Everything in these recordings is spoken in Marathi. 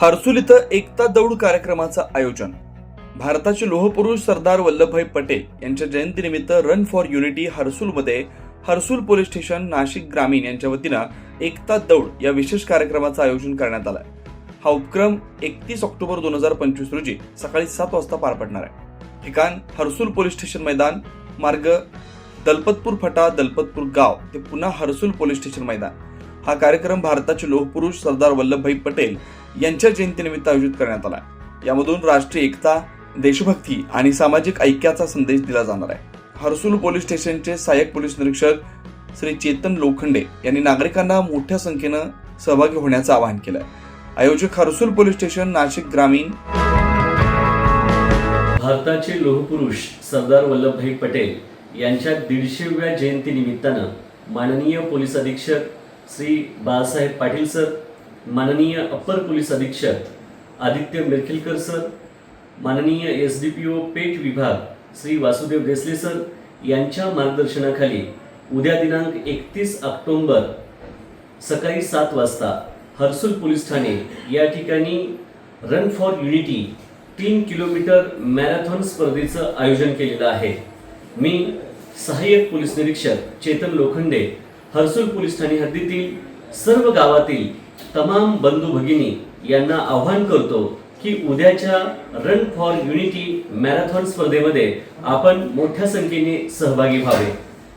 हर्सुल इथं एकता दौड कार्यक्रमाचं आयोजन. भारताचे लोहपुरुष सरदार वल्लभभाई पटेल यांच्या जयंतीनिमित्त रन फॉर युनिटी हर्सुलमध्ये हर्सुल पोलीस स्टेशन नाशिक ग्रामीण यांच्या वतीनं एकता दौड या विशेष कार्यक्रमाचं आयोजन करण्यात आलं हा उपक्रम एकतीस ऑक्टोबर दोन हजार पंचवीस रोजी सकाळी सात वाजता पार पडणार आहे. ठिकाण हर्सुल पोलीस स्टेशन मैदान मार्ग दलपतपूर फटा दलपतपूर गाव ते पुन्हा हर्सुल पोलीस स्टेशन मैदान. हा कार्यक्रम भारताचे लोहपुरुष सरदार वल्लभभाई पटेल यांच्या जयंतीनिमित्त आयोजित करण्यात आला यामधून राष्ट्रीय एकता देशभक्ती आणि सामाजिक ऐक्याचा संदेश दिला जाणार आहे. हर्सुल पोलीस स्टेशनचे सहाय्यक पोलीस निरीक्षक श्री चेतन लोखंडे यांनी नागरिकांना मोठ्या संख्येनं सहभागी होण्याचं आवाहन केलं आयोजक हर्सुल पोलीस स्टेशन नाशिक ग्रामीण. भारताचे लोहपुरुष सरदार वल्लभभाई पटेल यांच्या दीडशेव्या जयंतीनिमित्तानं माननीय पोलीस अधीक्षक श्री बाळासाहेब पाटील सर माननीय अप्पर पोलीस अधीक्षक आदित्य मिरखिलकर सर माननीय S D P O Peth विभाग श्री वासुदेव देसले सर यांच्या मार्गदर्शनाखाली उद्या दिनांक एकतीस ऑक्टोंबर सकाळी सात वाजता हर्सुल पोलीस ठाणे या ठिकाणी रन फॉर युनिटी तीन किलोमीटर मॅरेथॉन स्पर्धेचं आयोजन केलेलं आहे. मी सहाय्यक पोलीस निरीक्षक चेतन लोखंडे हर्सुल पोलीस ठाणे हद्दीतील सर्व गावातील तमाम बंधू भगिनी यांना आव्हान करतो की उद्याच्या रन फॉर युनिटी मॅरेथॉन स्पर्धेमध्ये आपण मोठ्या संख्येने सहभागी व्हावे.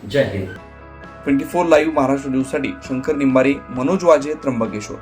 Jai Hind. Twenty four live Maharashtra न्यूजसाठी शंकर निंबारे मनोज वाजे त्र्यंबकेश्वर.